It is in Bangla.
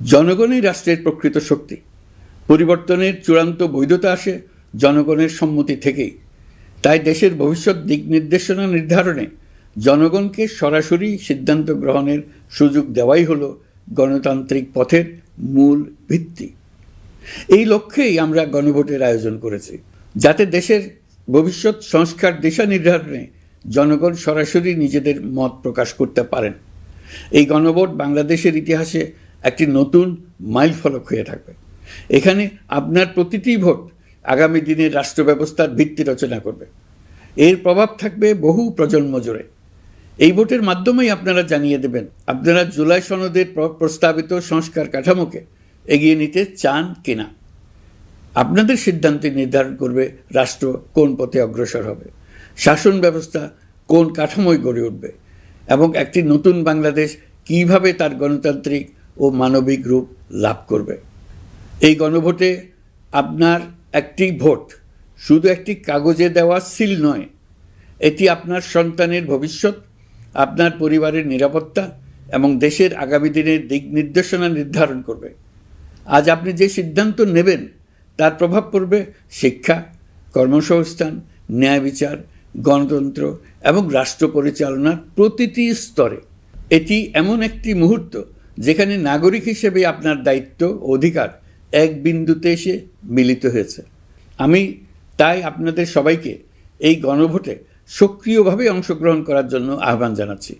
জনগণই রাষ্ট্রের প্রকৃত শক্তি। পরিবর্তনের চূড়ান্ত বৈধতা আসে জনগণের সম্মতি থেকেই। তাই দেশের ভবিষ্যৎ দিক নির্দেশনা নির্ধারণে জনগণকে সরাসরি সিদ্ধান্ত গ্রহণের সুযোগ দেওয়াই হলো গণতান্ত্রিক পথের মূল ভিত্তি। এই লক্ষ্যেই আমরা গণভোটের আয়োজন করেছি, যাতে দেশের ভবিষ্যৎ সংস্কার দিশা নির্ধারণে জনগণ সরাসরি নিজেদের মত প্রকাশ করতে পারেন। এই গণভোট বাংলাদেশের ইতিহাসে একটি নতুন মাইলফলক হয়ে থাকবে। এখানে আপনার প্রতিটি ভোট আগামী দিনের রাষ্ট্র ব্যবস্থার ভিত্তি রচনা করবে। এর প্রভাব থাকবে বহু প্রজন্ম জুড়ে। এই ভোটের মাধ্যমেই আপনারা জানিয়ে দেবেন, আপনারা জুলাই সনদের প্রস্তাবিত সংস্কার কাঠামোকে এগিয়ে নিতে চান কিনা। আপনাদের সিদ্ধান্তে নির্ধারণ করবে রাষ্ট্র কোন পথে অগ্রসর হবে, শাসন ব্যবস্থা কোন কাঠামোয় গড়ে উঠবে, এবং একটি নতুন বাংলাদেশ কীভাবে তার গণতান্ত্রিক ও মানবিক রূপ লাভ করবে। এই গণভোটে আপনার একটি ভোট শুধু একটি কাগজে দেওয়া সিল নয়, এটি আপনার সন্তানের ভবিষ্যৎ, আপনার পরিবারের নিরাপত্তা এবং দেশের আগামী দিনের দিক নির্দেশনা নির্ধারণ করবে। আজ আপনি যে সিদ্ধান্ত নেবেন, তার প্রভাব পড়বে শিক্ষা, কর্মসংস্থান, ন্যায় বিচার, গণতন্ত্র এবং রাষ্ট্র পরিচালনার প্রতিটি স্তরে। এটি এমন একটি মুহূর্ত যেখানে নাগরিক হিসেবে আপনার দায়িত্ব, অধিকার এক বিন্দুতে এসে মিলিত হয়েছে। আমি তাই আপনাদের সবাইকে এই গণভোটে সক্রিয়ভাবে অংশগ্রহণ করার জন্য আহ্বান জানাচ্ছি।